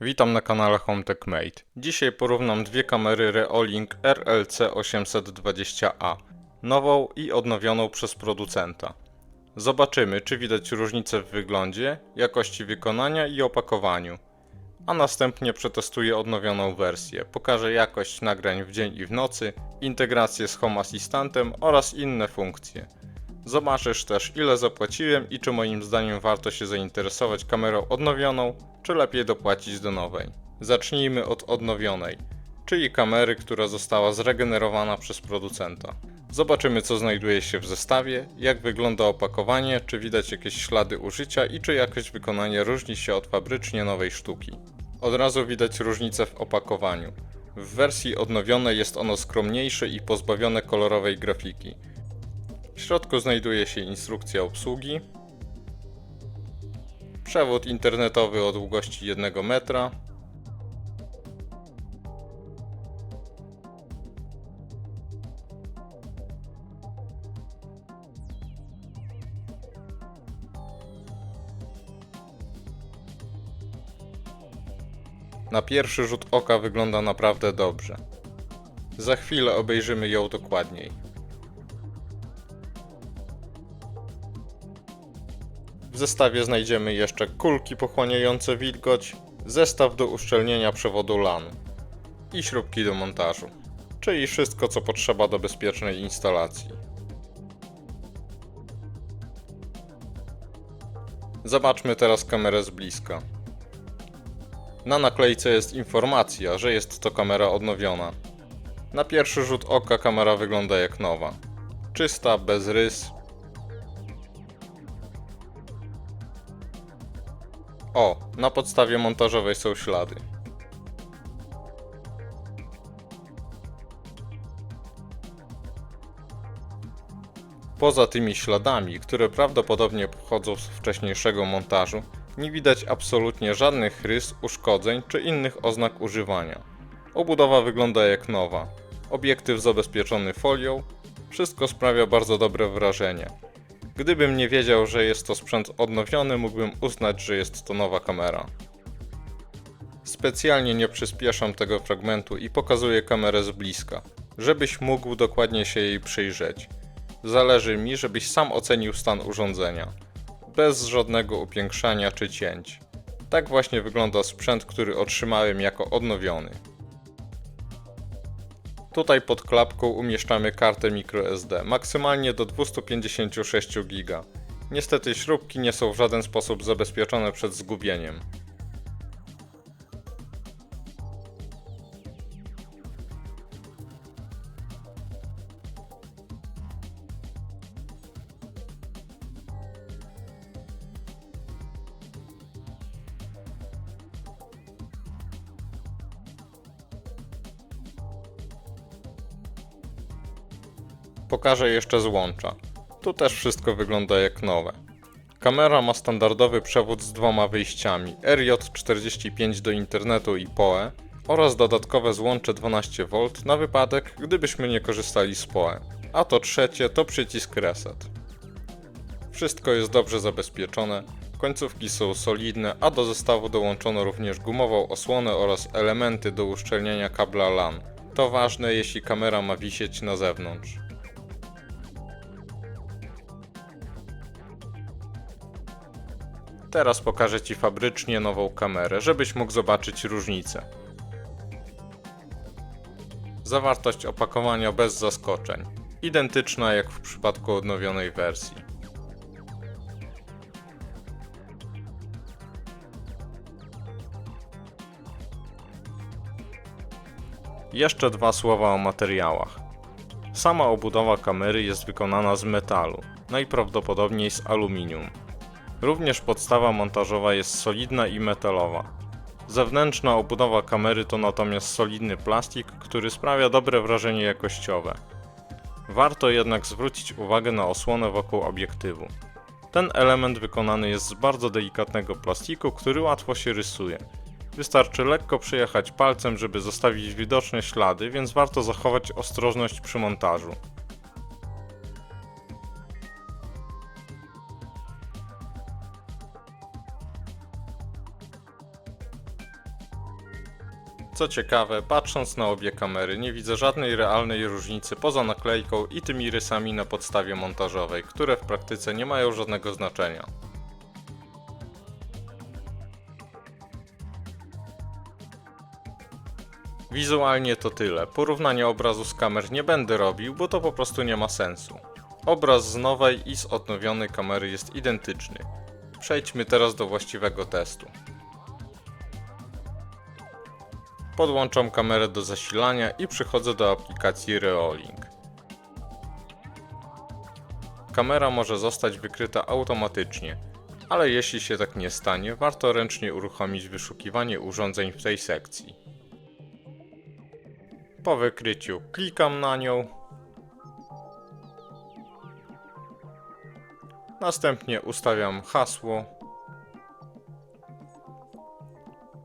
Witam na kanale HomeTech Mate. Dzisiaj porównam dwie kamery Reolink RLC 820A, nową i odnowioną przez producenta. Zobaczymy, czy widać różnicę w wyglądzie, jakości wykonania i opakowaniu. A następnie przetestuję odnowioną wersję. Pokażę jakość nagrań w dzień i w nocy, integrację z Home Assistantem oraz inne funkcje. Zobaczysz też ile zapłaciłem i czy moim zdaniem warto się zainteresować kamerą odnowioną, czy lepiej dopłacić do nowej. Zacznijmy od odnowionej, czyli kamery, która została zregenerowana przez producenta. Zobaczymy co znajduje się w zestawie, jak wygląda opakowanie, czy widać jakieś ślady użycia i czy jakość wykonania różni się od fabrycznie nowej sztuki. Od razu widać różnicę w opakowaniu. W wersji odnowionej jest ono skromniejsze i pozbawione kolorowej grafiki. W środku znajduje się instrukcja obsługi, przewód internetowy o długości 1 metra, Na pierwszy rzut oka wygląda naprawdę dobrze. Za chwilę obejrzymy ją dokładniej. W zestawie znajdziemy jeszcze kulki pochłaniające wilgoć, zestaw do uszczelnienia przewodu LAN i śrubki do montażu, czyli wszystko co potrzeba do bezpiecznej instalacji. Zobaczmy teraz kamerę z bliska. Na naklejce jest informacja, że jest to kamera odnowiona. Na pierwszy rzut oka kamera wygląda jak nowa. Czysta, bez rys, O, na podstawie montażowej są ślady. Poza tymi śladami, które prawdopodobnie pochodzą z wcześniejszego montażu, nie widać absolutnie żadnych rys, uszkodzeń czy innych oznak używania. Obudowa wygląda jak nowa. Obiektyw zabezpieczony folią. Wszystko sprawia bardzo dobre wrażenie. Gdybym nie wiedział, że jest to sprzęt odnowiony, mógłbym uznać, że jest to nowa kamera. Specjalnie nie przyspieszam tego fragmentu i pokazuję kamerę z bliska, żebyś mógł dokładnie się jej przyjrzeć. Zależy mi, żebyś sam ocenił stan urządzenia, bez żadnego upiększania czy cięć. Tak właśnie wygląda sprzęt, który otrzymałem jako odnowiony. Tutaj pod klapką umieszczamy kartę microSD, maksymalnie do 256 GB. Niestety śrubki nie są w żaden sposób zabezpieczone przed zgubieniem. Pokażę jeszcze złącza. Tu też wszystko wygląda jak nowe. Kamera ma standardowy przewód z dwoma wyjściami RJ45 do internetu i PoE oraz dodatkowe złącze 12V na wypadek, gdybyśmy nie korzystali z PoE. A to trzecie to przycisk reset. Wszystko jest dobrze zabezpieczone, końcówki są solidne, a do zestawu dołączono również gumową osłonę oraz elementy do uszczelniania kabla LAN. To ważne jeśli kamera ma wisieć na zewnątrz. Teraz pokażę Ci fabrycznie nową kamerę, żebyś mógł zobaczyć różnicę. Zawartość opakowania bez zaskoczeń. Identyczna jak w przypadku odnowionej wersji. Jeszcze dwa słowa o materiałach. Sama obudowa kamery jest wykonana z metalu, najprawdopodobniej z aluminium. Również podstawa montażowa jest solidna i metalowa. Zewnętrzna obudowa kamery to natomiast solidny plastik, który sprawia dobre wrażenie jakościowe. Warto jednak zwrócić uwagę na osłonę wokół obiektywu. Ten element wykonany jest z bardzo delikatnego plastiku, który łatwo się rysuje. Wystarczy lekko przejechać palcem, żeby zostawić widoczne ślady, więc warto zachować ostrożność przy montażu. Co ciekawe, patrząc na obie kamery, nie widzę żadnej realnej różnicy poza naklejką i tymi rysami na podstawie montażowej, które w praktyce nie mają żadnego znaczenia. Wizualnie to tyle. Porównania obrazu z kamer nie będę robił, bo to po prostu nie ma sensu. Obraz z nowej i z odnowionej kamery jest identyczny. Przejdźmy teraz do właściwego testu. Podłączam kamerę do zasilania i przechodzę do aplikacji Reolink. Kamera może zostać wykryta automatycznie, ale jeśli się tak nie stanie, warto ręcznie uruchomić wyszukiwanie urządzeń w tej sekcji. Po wykryciu klikam na nią. Następnie ustawiam hasło,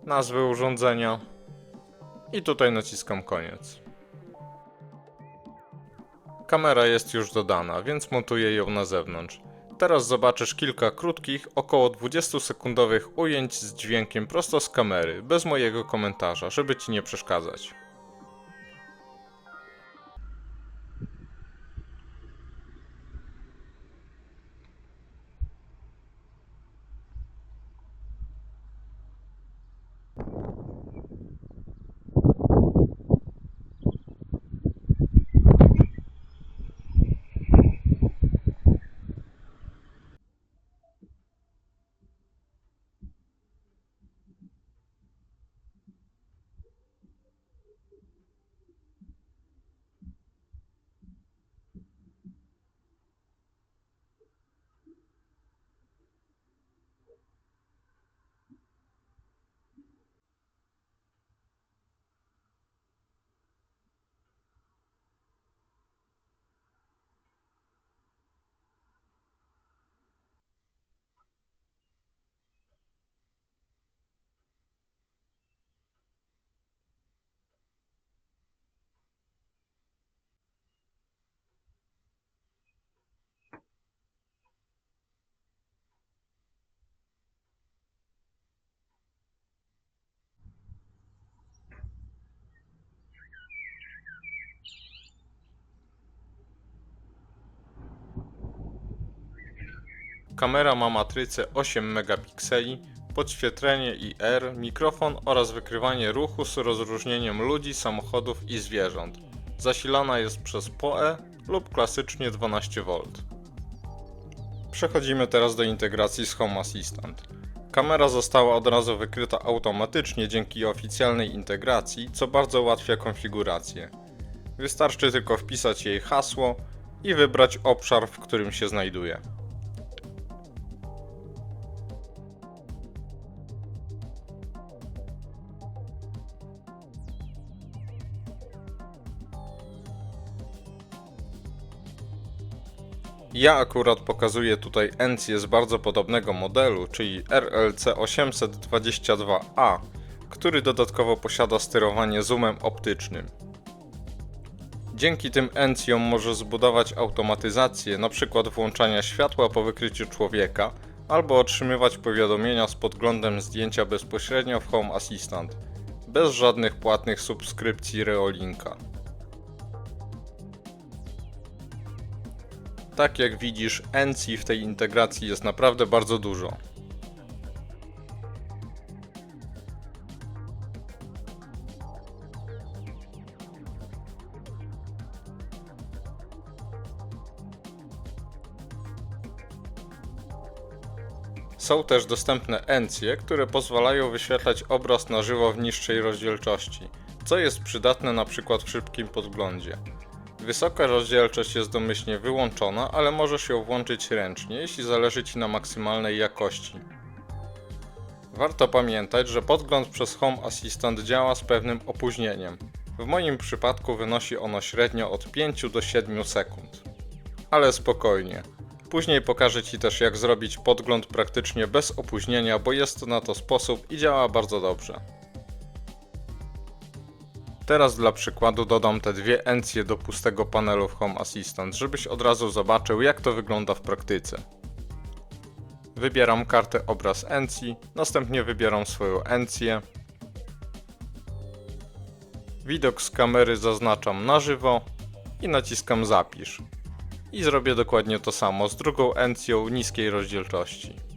nazwę urządzenia i tutaj naciskam koniec. Kamera jest już dodana, więc montuję ją na zewnątrz. Teraz zobaczysz kilka krótkich, około 20-sekundowych ujęć z dźwiękiem prosto z kamery, bez mojego komentarza, żeby ci nie przeszkadzać. Kamera ma matrycę 8 megapikseli, podświetlenie IR, mikrofon oraz wykrywanie ruchu z rozróżnieniem ludzi, samochodów i zwierząt. Zasilana jest przez PoE lub klasycznie 12V. Przechodzimy teraz do integracji z Home Assistant. Kamera została od razu wykryta automatycznie dzięki oficjalnej integracji, co bardzo ułatwia konfigurację. Wystarczy tylko wpisać jej hasło i wybrać obszar, w którym się znajduje. Ja akurat pokazuję tutaj Encję z bardzo podobnego modelu, czyli RLC 822A, który dodatkowo posiada sterowanie zoomem optycznym. Dzięki tym Encjom może zbudować automatyzację, np. włączania światła po wykryciu człowieka, albo otrzymywać powiadomienia z podglądem zdjęcia bezpośrednio w Home Assistant, bez żadnych płatnych subskrypcji Reolinka. Tak jak widzisz, NC w tej integracji jest naprawdę bardzo dużo. Są też dostępne encje, które pozwalają wyświetlać obraz na żywo w niższej rozdzielczości, co jest przydatne na przykład w szybkim podglądzie. Wysoka rozdzielczość jest domyślnie wyłączona, ale możesz ją włączyć ręcznie, jeśli zależy Ci na maksymalnej jakości. Warto pamiętać, że podgląd przez Home Assistant działa z pewnym opóźnieniem. W moim przypadku wynosi ono średnio od 5 do 7 sekund. Ale spokojnie. Później pokażę Ci też jak zrobić podgląd praktycznie bez opóźnienia, bo jest na to sposób i działa bardzo dobrze. Teraz dla przykładu dodam te dwie encje do pustego panelu w Home Assistant, żebyś od razu zobaczył jak to wygląda w praktyce. Wybieram kartę obraz encji, następnie wybieram swoją encję. Widok z kamery zaznaczam na żywo i naciskam zapisz. I zrobię dokładnie to samo z drugą encją niskiej rozdzielczości.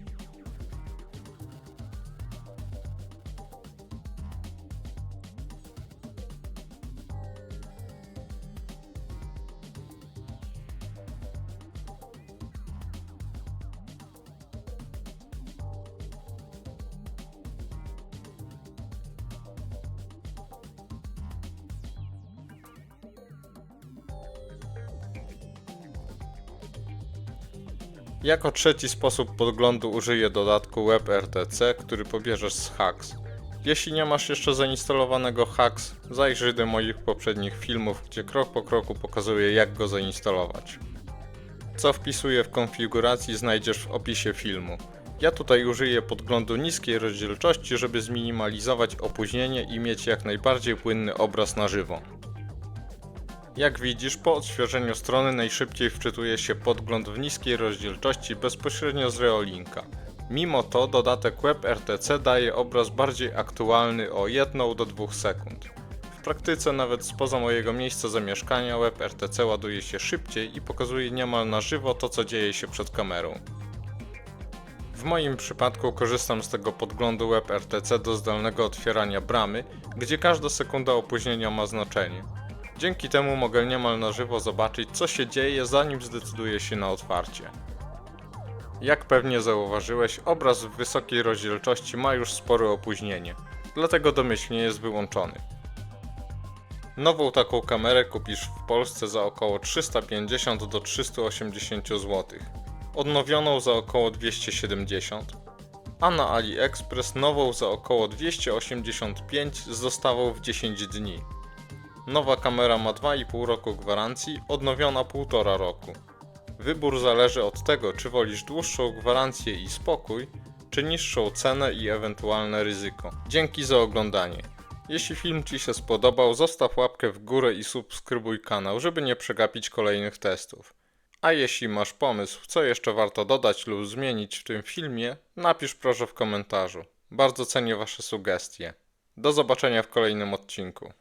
Jako trzeci sposób podglądu użyję dodatku WebRTC, który pobierzesz z Hacks. Jeśli nie masz jeszcze zainstalowanego Hacks, zajrzyj do moich poprzednich filmów, gdzie krok po kroku pokazuję jak go zainstalować. Co wpisuję w konfiguracji znajdziesz w opisie filmu. Ja tutaj użyję podglądu niskiej rozdzielczości, żeby zminimalizować opóźnienie i mieć jak najbardziej płynny obraz na żywo. Jak widzisz, po odświeżeniu strony najszybciej wczytuje się podgląd w niskiej rozdzielczości bezpośrednio z Reolinka. Mimo to dodatek WebRTC daje obraz bardziej aktualny o 1 do 2 sekund. W praktyce nawet spoza mojego miejsca zamieszkania WebRTC ładuje się szybciej i pokazuje niemal na żywo to co dzieje się przed kamerą. W moim przypadku korzystam z tego podglądu WebRTC do zdalnego otwierania bramy, gdzie każda sekunda opóźnienia ma znaczenie. Dzięki temu mogę niemal na żywo zobaczyć, co się dzieje, zanim zdecyduję się na otwarcie. Jak pewnie zauważyłeś, obraz w wysokiej rozdzielczości ma już spore opóźnienie, dlatego domyślnie jest wyłączony. Nową taką kamerę kupisz w Polsce za około 350 do 380 zł, odnowioną za około 270, a na AliExpress nową za około 285 z dostawą w 10 dni. Nowa kamera ma 2,5 roku gwarancji, odnowiona 1,5 roku. Wybór zależy od tego, czy wolisz dłuższą gwarancję i spokój, czy niższą cenę i ewentualne ryzyko. Dzięki za oglądanie. Jeśli film Ci się spodobał, zostaw łapkę w górę i subskrybuj kanał, żeby nie przegapić kolejnych testów. A jeśli masz pomysł, co jeszcze warto dodać lub zmienić w tym filmie, napisz proszę w komentarzu. Bardzo cenię Wasze sugestie. Do zobaczenia w kolejnym odcinku.